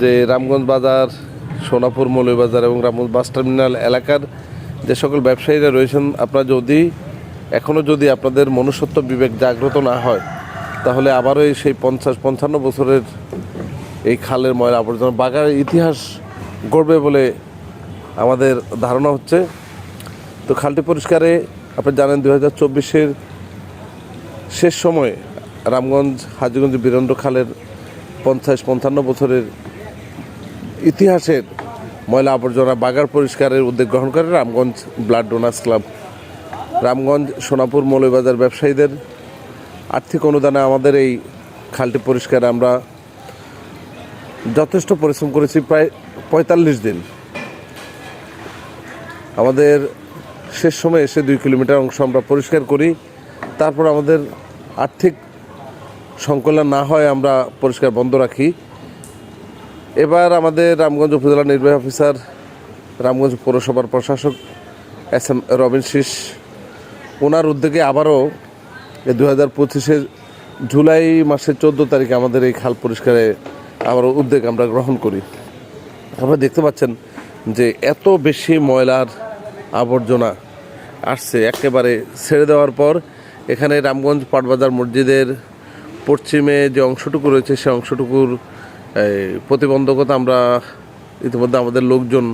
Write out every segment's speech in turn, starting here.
যে রামগঞ্জ বাজার, সোনাপুর মৌলবাজার এবং রামগঞ্জ বাস টার্মিনাল এলাকার যে সকল ব্যবসায়ীরা রয়েছেন, আপনারা যদি এখনও যদি আপনাদের মনুষ্যত্ব বিবেক জাগ্রত না হয়, তাহলে আবারও সেই পঞ্চাশ, পঞ্চান্ন বছরের এই খালের ময়লা আবর্জনা বাগার ইতিহাস গড়বে বলে আমাদের ধারণা হচ্ছে। তো খালটি পরিষ্কারে, আপনি জানেন দু হাজার চব্বিশের শেষ সময়ে রামগঞ্জ, হাজিগঞ্জ, বীরেন্দ্র খালের পঞ্চাশ পঞ্চান্ন বছরের ইতিহাসের ময়লা আবর্জনা বাগার পরিষ্কারের উদ্যোগ গ্রহণ করে Ramganj blood donors club. Ramganj Sonapur Moulvibazar ব্যবসায়ীদের আর্থিক অনুদানে আমাদের এই খালটি পরিষ্কারে আমরা যথেষ্ট পরিশ্রম করেছি প্রায় পঁয়তাল্লিশ দিন। আমাদের শেষ সময় এসে দুই কিলোমিটার অংশ আমরা পরিষ্কার করি, তারপর আমাদের আর্থিক সংকলন না হয় আমরা পরিষ্কার বন্ধ রাখি। এবার আমাদের রামগঞ্জ উপজেলা নির্বাহী অফিসার, রামগঞ্জ পৌরসভার প্রশাসক এস এম রবিন শীষ, ওনার উদ্যোগে আবারও দু হাজার পঁচিশের জুলাই মাসের চোদ্দ তারিখে আমাদের এই খাল পরিষ্কারে আবারও উদ্যোগ আমরা গ্রহণ করি। আপনারা দেখতে পাচ্ছেন যে এত বেশি ময়লার আবর্জনা আসছে, একেবারে ছেড়ে দেওয়ার পর এখানে রামগঞ্জ পাটবাজার মসজিদের পশ্চিমে যে অংশটুকু রয়েছে, সে অংশটুকুর প্রতিবন্ধকতা আমরা ইতিমধ্যে আমাদের লোকজন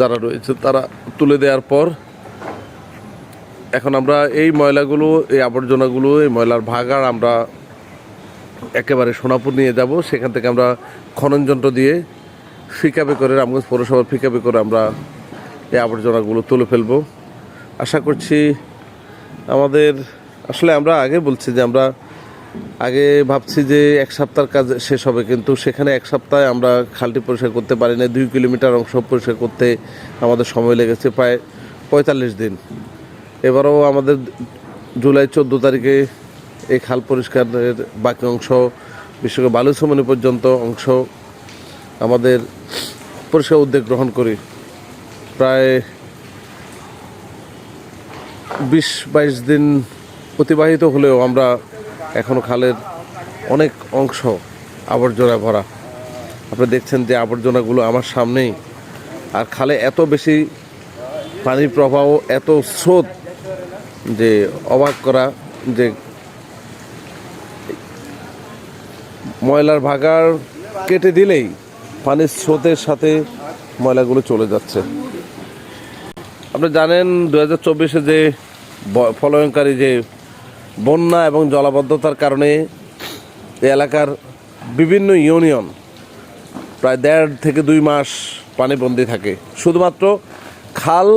যারা রয়েছে, তারা তুলে দেওয়ার পর এখন আমরা এই ময়লাগুলো, এই আবর্জনাগুলো, এই ময়লার ভাগাড় আমরা একেবারে সোনাপুর নিয়ে যাব। সেখান থেকে আমরা খনন যন্ত্র দিয়ে ফিকাবে করে, রামগঞ্জ পৌরসভার ফিকাবে করে আমরা এই আবর্জনাগুলো তুলে ফেলব। আশা করছি আমাদের, আসলে আমরা আগে বলছি যে আমরা আগে ভাবছি যে এক সপ্তাহের কাজ শেষ হবে, কিন্তু সেখানে এক সপ্তাহে আমরা খালটি পরিষ্কার করতে পারি না দুই কিলোমিটার অংশ পরিষ্কার করতে আমাদের সময় লেগেছে প্রায় পঁয়তাল্লিশ দিন। এবারও আমাদের জুলাই চোদ্দ তারিখে এই খাল পরিষ্কারের বাকি অংশ, বিশেষ করে বালুসমনি পর্যন্ত অংশ আমাদের পরিষ্কার উদ্যোগ গ্রহণ করি। প্রায় বিশ বাইশ দিন অতিবাহিত হলেও আমরা এখনও খালের অনেক অংশ আবর্জনা ভরা। আপনি দেখছেন যে আবর্জনাগুলো আমার সামনেই। আর খালে এত বেশি পানির প্রবাহ, এত স্রোত যে অবাক করা যে ময়লার ভাগার কেটে দিলেই পানির স্রোতের সাথে ময়লাগুলো চলে যাচ্ছে। আপনি জানেন দু হাজার চব্বিশে যে ফলয়ঙ্কারী যে বন্যা এবং জলাবদ্ধতার কারণে এলাকার বিভিন্ন ইউনিয়ন প্রায় দেড় থেকে দুই মাস পানিবন্দি থাকে। শুধুমাত্র খাল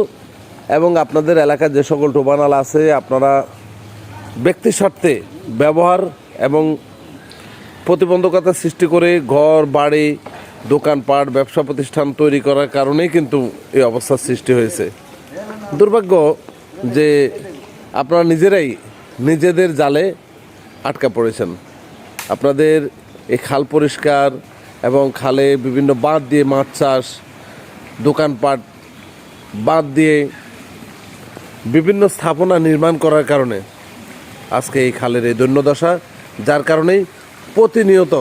এবং আপনাদের এলাকার যে সকল ডোবানাল আছে, আপনারা ব্যক্তি স্বার্থে ব্যবহার এবং প্রতিবন্ধকতা সৃষ্টি করে ঘর, বাড়ি, দোকানপাট, ব্যবসা প্রতিষ্ঠান তৈরি করার কারণেই কিন্তু এই অবস্থার সৃষ্টি হয়েছে। দুর্ভাগ্য যে আপনারা নিজেরাই নিজেদের জালে আটকা পড়েছেন। আপনাদের এই খাল পরিষ্কার এবং খালে বিভিন্ন বাঁধ দিয়ে মাছ চাষ, দোকানপাট, বাঁধ দিয়ে বিভিন্ন স্থাপনা নির্মাণ করার কারণে আজকে এই খালের এই দৈন্যদশা, যার কারণেই প্রতিনিয়ত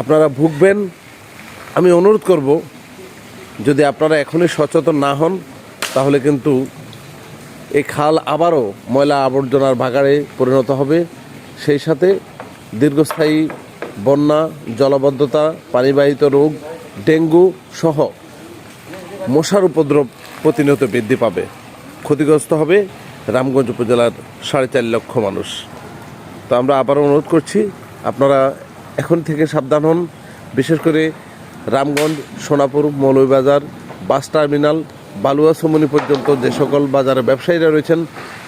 আপনারা ভুগবেন। আমি অনুরোধ করব, যদি আপনারা এখনই সচেতন না হন, তাহলে কিন্তু এই খাল আবারও ময়লা আবর্জনার ভাগাড়ে পরিণত হবে। সেই সাথে দীর্ঘস্থায়ী বন্যা, জলবদ্ধতা, পানিবাহিত রোগ, ডেঙ্গু সহ মশার উপদ্রব প্রতিনিয়ত বৃদ্ধি পাবে। ক্ষতিগ্রস্ত হবে রামগঞ্জ উপজেলার সাড়ে চার লক্ষ মানুষ। তো আমরা আবারও অনুরোধ করছি, আপনারা এখন থেকে সাবধান হন। বিশেষ করে রামগঞ্জ, সোনাপুর, মৌলভীবাজার, বাস টার্মিনাল বালুয়া সমনি পর্যন্ত যে সকল বাজারে ব্যবসায়ীরা রয়েছেন,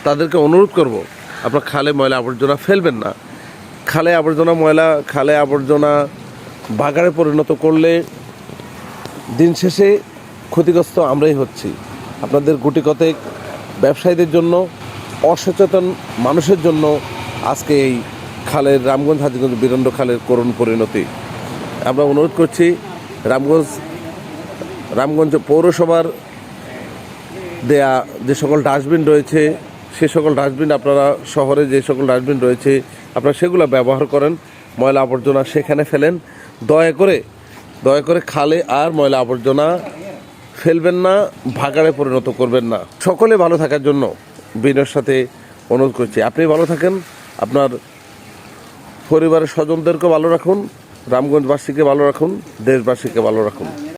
তাদেরকে অনুরোধ করব, আপনার খালে ময়লা আবর্জনা ফেলবেন না। খালে আবর্জনা ময়লা, খালে আবর্জনা বাগারে পরিণত করলে দিন শেষে ক্ষতিগ্রস্ত আমরাই হচ্ছি। আপনাদের গুটি কতেক ব্যবসায়ীদের জন্য, অসচেতন মানুষের জন্য আজকে এই খালের রামগঞ্জ, হাজিগঞ্জ বীরেন্দ্র খালের করুণ পরিণতি। আমরা অনুরোধ করছি, রামগঞ্জ রামগঞ্জ পৌরসভার দেয়া যে সকল ডাস্টবিন রয়েছে, সে সকল ডাস্টবিন আপনারা শহরে যে সকল ডাস্টবিন রয়েছে, আপনারা সেগুলো ব্যবহার করেন, ময়লা আবর্জনা সেখানে ফেলেন। দয়া করে দয়া করে খালে আর ময়লা আবর্জনা ফেলবেন না, ভাগাড়ে পরিণত করবেন না। সকলে ভালো থাকার জন্য বিনয়ের সাথে অনুরোধ করছি। আপনি ভালো থাকেন, আপনার পরিবারের স্বজনদেরকে ভালো রাখুন, রামগঞ্জবাসীকে ভালো রাখুন, দেশবাসীকে ভালো রাখুন।